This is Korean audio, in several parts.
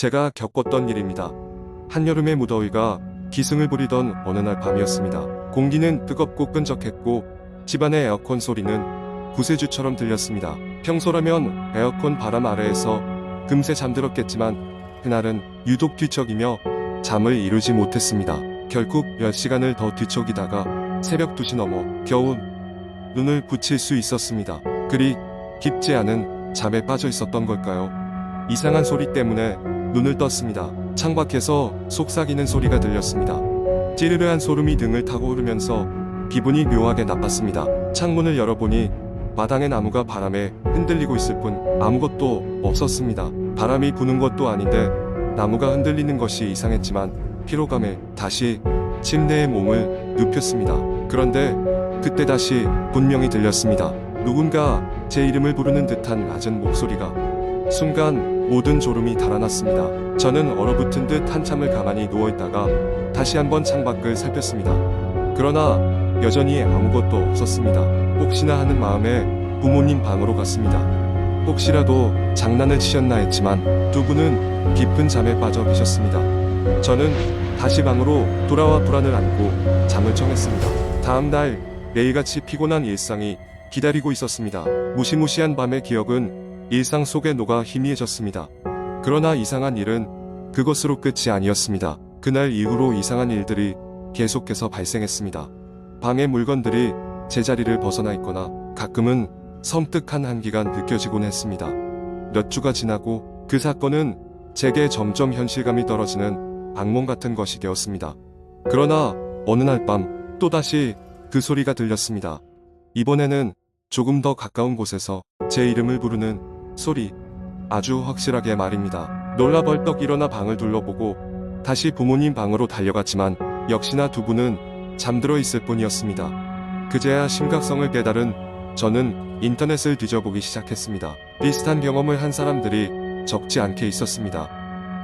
제가 겪었던 일입니다. 한여름의 무더위가 기승을 부리던 어느 날 밤이었습니다. 공기는 뜨겁고 끈적했고 집안의 에어컨 소리는 구세주처럼 들렸습니다. 평소라면 에어컨 바람 아래에서 금세 잠들었겠지만 그날은 유독 뒤척이며 잠을 이루지 못했습니다. 결국 10시간을 더 뒤척이다가 새벽 2시 넘어 겨우 눈을 붙일 수 있었습니다. 그리 깊지 않은 잠에 빠져 있었던 걸까요? 이상한 소리 때문에 눈을 떴습니다. 창밖에서 속삭이는 소리가 들렸습니다. 찌르르한 소름이 등을 타고 흐르면서 기분이 묘하게 나빴습니다. 창문을 열어보니 마당의 나무가 바람에 흔들리고 있을 뿐 아무것도 없었습니다. 바람이 부는 것도 아닌데 나무가 흔들리는 것이 이상했지만 피로감에 다시 침대에 몸을 눕혔습니다. 그런데 그때 다시 분명히 들렸습니다. 누군가 제 이름을 부르는 듯한 낮은 목소리가 순간 모든 졸음이 달아났습니다. 저는 얼어붙은 듯 한참을 가만히 누워있다가 다시 한번 창밖을 살폈습니다. 그러나 여전히 아무것도 없었습니다. 혹시나 하는 마음에 부모님 방으로 갔습니다. 혹시라도 장난을 치셨나 했지만 두 분은 깊은 잠에 빠져 계셨습니다. 저는 다시 방으로 돌아와 불안을 안고 잠을 청했습니다. 다음 날 매일같이 피곤한 일상이 기다리고 있었습니다. 무시무시한 밤의 기억은 일상 속에 녹아 희미해졌습니다. 그러나 이상한 일은 그것으로 끝이 아니었습니다. 그날 이후로 이상한 일들이 계속해서 발생했습니다. 방의 물건들이 제자리를 벗어나 있거나 가끔은 섬뜩한 한기가 느껴지곤 했습니다. 몇 주가 지나고 그 사건은 제게 점점 현실감이 떨어지는 악몽 같은 것이 되었습니다. 그러나 어느 날 밤 또다시 그 소리가 들렸습니다. 이번에는 조금 더 가까운 곳에서 제 이름을 부르는 소리. 아주 확실하게 말입니다. 놀라 벌떡 일어나 방을 둘러보고 다시 부모님 방으로 달려갔지만 역시나 두 분은 잠들어 있을 뿐이었습니다. 그제야 심각성을 깨달은 저는 인터넷을 뒤져보기 시작했습니다. 비슷한 경험을 한 사람들이 적지 않게 있었습니다.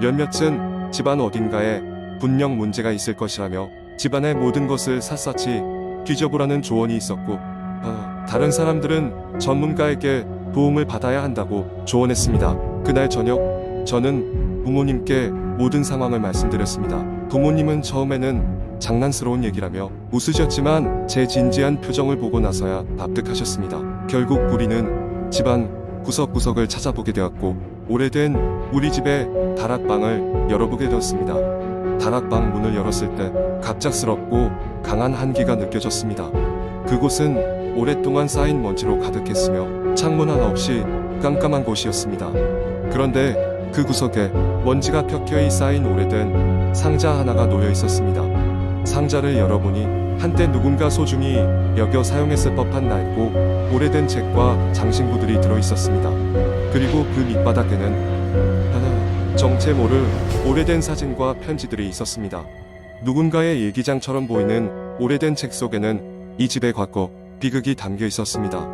몇몇은 집안 어딘가에 분명 문제가 있을 것이라며 집안의 모든 것을 샅샅이 뒤져보라는 조언이 있었고 어, 다른 사람들은 전문가에게 도움을 받아야 한다고 조언했습니다. 그날 저녁 저는 부모님께 모든 상황을 말씀드렸습니다. 부모님은 처음에는 장난스러운 얘기라며 웃으셨지만 제 진지한 표정을 보고 나서야 납득하셨습니다. 결국 우리는 집안 구석구석을 찾아보게 되었고 오래된 우리 집의 다락방을 열어보게 되었습니다. 다락방 문을 열었을 때 갑작스럽고 강한 한기가 느껴졌습니다. 그곳은 오랫동안 쌓인 먼지로 가득했으며 창문 하나 없이 깜깜한 곳이었습니다. 그런데 그 구석에 먼지가 켜켜이 쌓인 오래된 상자 하나가 놓여 있었습니다. 상자를 열어보니 한때 누군가 소중히 여겨 사용했을 법한 낡고 오래된 책과 장신구들이 들어 있었습니다. 그리고 그 밑바닥에는 하나 정체 모를 오래된 사진과 편지들이 있었습니다. 누군가의 일기장처럼 보이는 오래된 책 속에는 이 집의 과거, 비극이 담겨 있었습니다.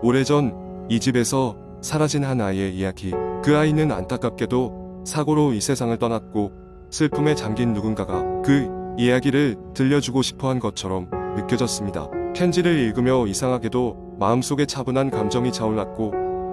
오래전 이 집에서 사라진 한 아이의 이야기. 그 아이는 안타깝게도 사고로 이 세상을 떠났고 슬픔에 잠긴 누군가가 그 이야기를 들려주고 싶어 한 것처럼 느껴졌습니다. 편지를 읽으며 이상하게도 마음속에 차분한 감정이 차올랐고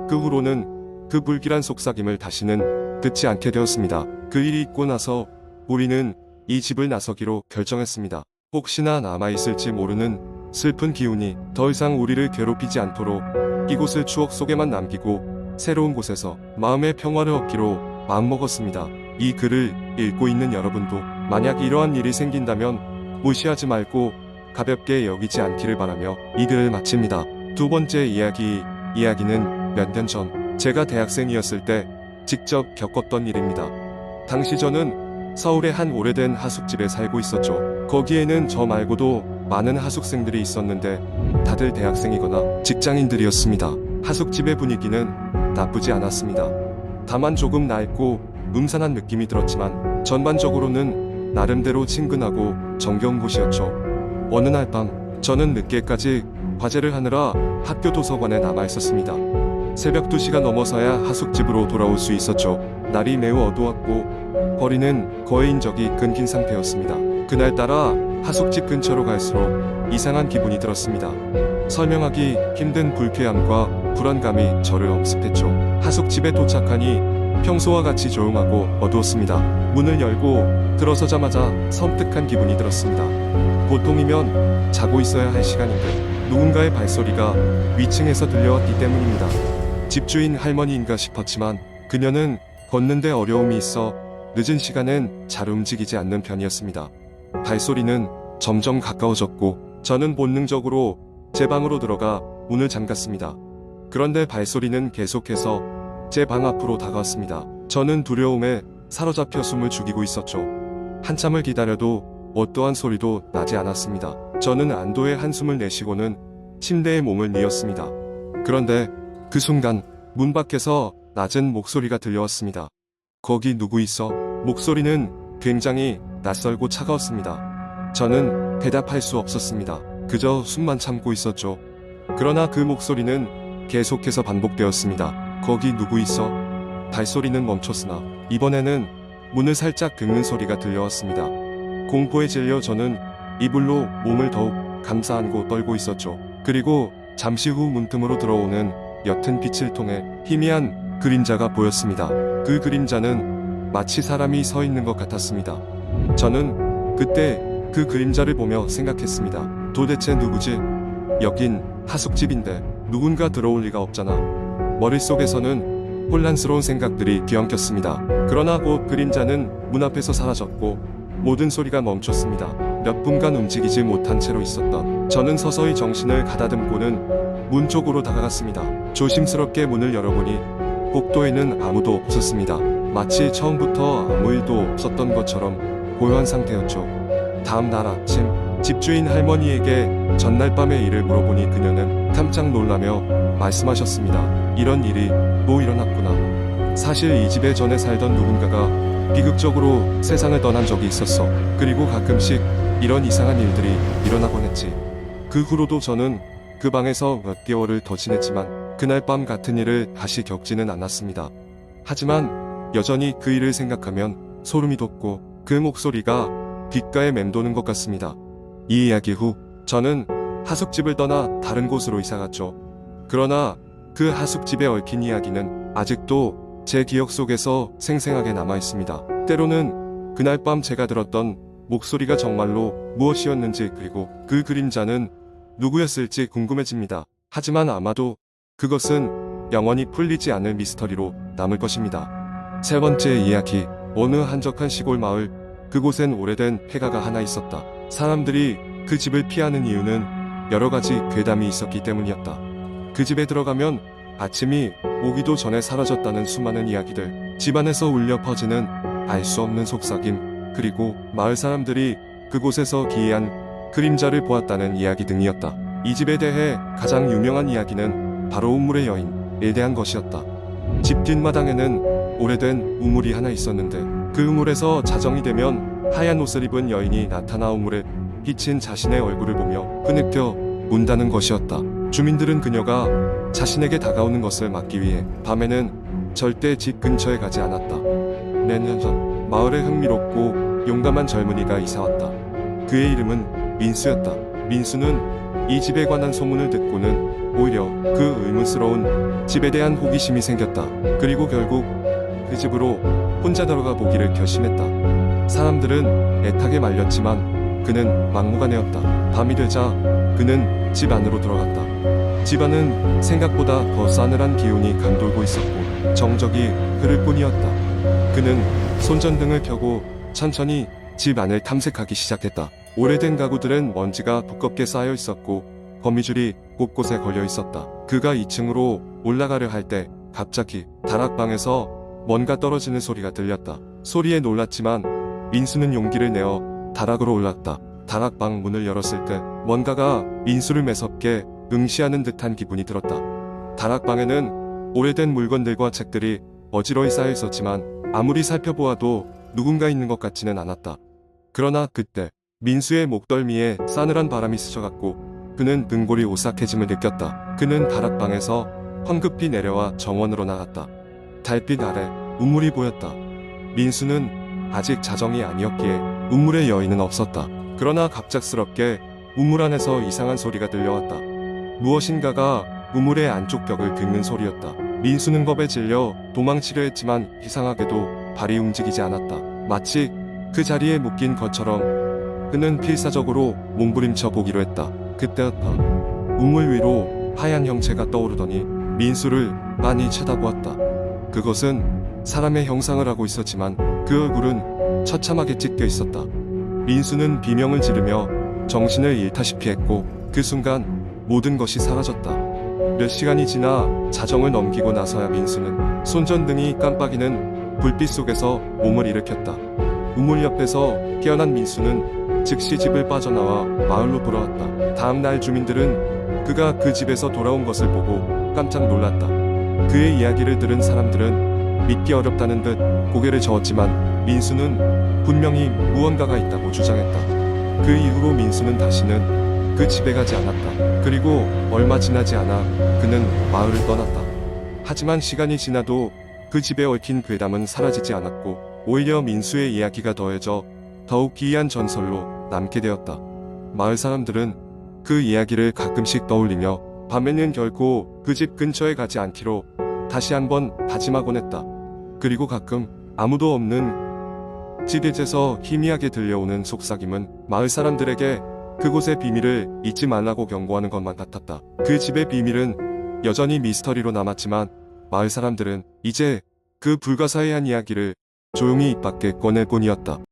그 후로는 그 불길한 속삭임을 다시는 듣지 않게 되었습니다. 그 일이 있고 나서 우리는 이 집을 나서기로 결정했습니다. 혹시나 남아있을지 모르는 슬픈 기운이 더 이상 우리를 괴롭히지 않도록 이곳을 추억 속에만 남기고 새로운 곳에서 마음의 평화를 얻기로 마음먹었습니다. 이 글을 읽고 있는 여러분도 만약 이러한 일이 생긴다면 무시하지 말고 가볍게 여기지 않기를 바라며 이 글을 마칩니다. 두 번째 이야기, 이야기는 몇 년 전 제가 대학생이었을 때 직접 겪었던 일입니다. 당시 저는 서울의 한 오래된 하숙집에 살고 있었죠. 거기에는 저 말고도 많은 하숙생들이 있었는데 다들 대학생이거나 직장인들이었습니다. 하숙집의 분위기는 나쁘지 않았습니다. 다만 조금 낡고 음산한 느낌이 들었지만 전반적으로는 나름대로 친근하고 정겨운 곳이었죠. 어느 날 밤 저는 늦게까지 과제를 하느라 학교 도서관에 남아 있었습니다. 새벽 2시가 넘어서야 하숙집으로 돌아올 수 있었죠. 날이 매우 어두웠고 거리는 거해인 적이 끊긴 상태였습니다. 그날따라 하숙집 근처로 갈수록 이상한 기분이 들었습니다. 설명하기 힘든 불쾌함과 불안감이 저를 엄습했죠. 하숙집에 도착하니 평소와 같이 조용하고 어두웠습니다. 문을 열고 들어서자마자 섬뜩한 기분이 들었습니다. 보통이면 자고 있어야 할 시간인데 누군가의 발소리가 위층에서 들려왔기 때문입니다. 집주인 할머니인가 싶었지만 그녀는 걷는데 어려움이 있어 늦은 시간엔 잘 움직이지 않는 편이었습니다. 발소리는 점점 가까워졌고 저는 본능적으로 제 방으로 들어가 문을 잠갔습니다. 그런데 발소리는 계속해서 제 방 앞으로 다가왔습니다. 저는 두려움에 사로잡혀 숨을 죽이고 있었죠. 한참을 기다려도 어떠한 소리도 나지 않았습니다. 저는 안도의 한숨을 내쉬고는 침대에 몸을 뉘었습니다. 그런데 그 순간 문 밖에서 낮은 목소리가 들려왔습니다. 거기 누구 있어? 목소리는 굉장히 낯설고 차가웠습니다. 저는 대답할 수 없었습니다. 그저 숨만 참고 있었죠. 그러나 그 목소리는 계속해서 반복되었습니다. 거기 누구 있어? 발소리는 멈췄으나 이번에는 문을 살짝 긁는 소리가 들려왔습니다. 공포에 질려 저는 이불로 몸을 더욱 감싸 안고 떨고 있었죠. 그리고 잠시 후 문틈으로 들어오는 옅은 빛을 통해 희미한 그림자가 보였습니다. 그 그림자는 마치 사람이 서 있는 것 같았습니다. 저는 그때 그 그림자를 보며 생각했습니다. 도대체 누구지? 여긴 하숙집인데 누군가 들어올 리가 없잖아. 머릿속에서는 혼란스러운 생각들이 뒤엉켰습니다. 그러나 곧 그림자는 문 앞에서 사라졌고 모든 소리가 멈췄습니다. 몇 분간 움직이지 못한 채로 있었던 저는 서서히 정신을 가다듬고는 문 쪽으로 다가갔습니다. 조심스럽게 문을 열어보니 복도에는 아무도 없었습니다. 마치 처음부터 아무 일도 없었던 것처럼 고요한 상태였죠. 다음 날 아침 집주인 할머니에게 전날 밤의 일을 물어보니 그녀는 깜짝 놀라며 말씀하셨습니다. 이런 일이 또 일어났구나. 사실 이 집에 전에 살던 누군가가 비극적으로 세상을 떠난 적이 있었어. 그리고 가끔씩 이런 이상한 일들이 일어나곤 했지. 그 후로도 저는 그 방에서 몇 개월을 더 지냈지만 그날 밤 같은 일을 다시 겪지는 않았습니다. 하지만 여전히 그 일을 생각하면 소름이 돋고 그 목소리가 귓가에 맴도는 것 같습니다. 이 이야기 후 저는 하숙집을 떠나 다른 곳으로 이사갔죠. 그러나 그 하숙집에 얽힌 이야기는 아직도 제 기억 속에서 생생하게 남아 있습니다. 때로는 그날 밤 제가 들었던 목소리가 정말로 무엇이었는지 그리고 그 그림자는 누구였을지 궁금해집니다. 하지만 아마도 그것은 영원히 풀리지 않을 미스터리로 남을 것입니다. 세 번째 이야기. 어느 한적한 시골 마을. 그곳엔 오래된 폐가가 하나 있었다. 사람들이 그 집을 피하는 이유는 여러 가지 괴담이 있었기 때문이었다. 그 집에 들어가면 아침이 오기도 전에 사라졌다는 수많은 이야기들, 집안에서 울려 퍼지는 알 수 없는 속삭임, 그리고 마을 사람들이 그곳에서 기이한 그림자를 보았다는 이야기 등이었다. 이 집에 대해 가장 유명한 이야기는 바로 우물의 여인에 대한 것이었다. 집 뒷마당에는 오래된 우물이 하나 있었는데 그 우물에서 자정이 되면 하얀 옷을 입은 여인이 나타나 우물에 비친 자신의 얼굴을 보며 흐느껴 운다는 것이었다. 주민들은 그녀가 자신에게 다가오는 것을 막기 위해 밤에는 절대 집 근처에 가지 않았다. 몇년 전 마을에 흥미롭고 용감한 젊은이가 이사왔다. 그의 이름은 민수였다. 민수는 이 집에 관한 소문을 듣고는 오히려 그 의문스러운 집에 대한 호기심이 생겼다. 그리고 결국 그 집으로 혼자 들어가 보기를 결심했다. 사람들은 애타게 말렸지만 그는 막무가내였다. 밤이 되자 그는 집 안으로 들어갔다. 집 안은 생각보다 더 싸늘한 기운이 감돌고 있었고 정적이 흐를 뿐이었다. 그는 손전등을 켜고 천천히 집 안을 탐색하기 시작했다. 오래된 가구들은 먼지가 두껍게 쌓여 있었고 거미줄이 곳곳에 걸려 있었다. 그가 2층으로 올라가려 할 때 갑자기 다락방에서 뭔가 떨어지는 소리가 들렸다. 소리에 놀랐지만 민수는 용기를 내어 다락으로 올랐다. 다락방 문을 열었을 때 뭔가가 민수를 매섭게 응시하는 듯한 기분이 들었다. 다락방에는 오래된 물건들과 책들이 어지러이 쌓여 있었지만 아무리 살펴보아도 누군가 있는 것 같지는 않았다. 그러나 그때 민수의 목덜미에 싸늘한 바람이 스쳐갔고 그는 등골이 오싹해짐을 느꼈다. 그는 다락방에서 황급히 내려와 정원으로 나갔다. 달빛 아래 우물이 보였다. 민수는 아직 자정이 아니었기에 우물의 여인은 없었다. 그러나 갑작스럽게 우물 안에서 이상한 소리가 들려왔다. 무엇인가가 우물의 안쪽 벽을 긁는 소리였다. 민수는 겁에 질려 도망치려 했지만 이상하게도 발이 움직이지 않았다. 마치 그 자리에 묶인 것처럼 그는 필사적으로 몸부림쳐 보기로 했다. 그때였다. 우물 위로 하얀 형체가 떠오르더니 민수를 많이 쳐다보았다. 그것은 사람의 형상을 하고 있었지만 그 얼굴은 처참하게 찢겨 있었다. 민수는 비명을 지르며 정신을 잃다시피 했고 그 순간 모든 것이 사라졌다. 몇 시간이 지나 자정을 넘기고 나서야 민수는 손전등이 깜빡이는 불빛 속에서 몸을 일으켰다. 우물 옆에서 깨어난 민수는 즉시 집을 빠져나와 마을로 돌아왔다. 다음 날 주민들은 그가 그 집에서 돌아온 것을 보고 깜짝 놀랐다. 그의 이야기를 들은 사람들은 믿기 어렵다는 듯 고개를 저었지만 민수는 분명히 무언가가 있다고 주장했다. 그 이후로 민수는 다시는 그 집에 가지 않았다. 그리고 얼마 지나지 않아 그는 마을을 떠났다. 하지만 시간이 지나도 그 집에 얽힌 괴담은 사라지지 않았고 오히려 민수의 이야기가 더해져 더욱 기이한 전설로 남게 되었다. 마을 사람들은 그 이야기를 가끔씩 떠올리며 밤에는 결코 그 집 근처에 가지 않기로 다시 한번 다짐하곤 했다. 그리고 가끔 아무도 없는 집에서 희미하게 들려오는 속삭임은 마을 사람들에게 그곳의 비밀을 잊지 말라고 경고하는 것만 같았다. 그 집의 비밀은 여전히 미스터리로 남았지만 마을 사람들은 이제 그 불가사의한 이야기를 조용히 입 밖에 꺼낼 뿐이었다.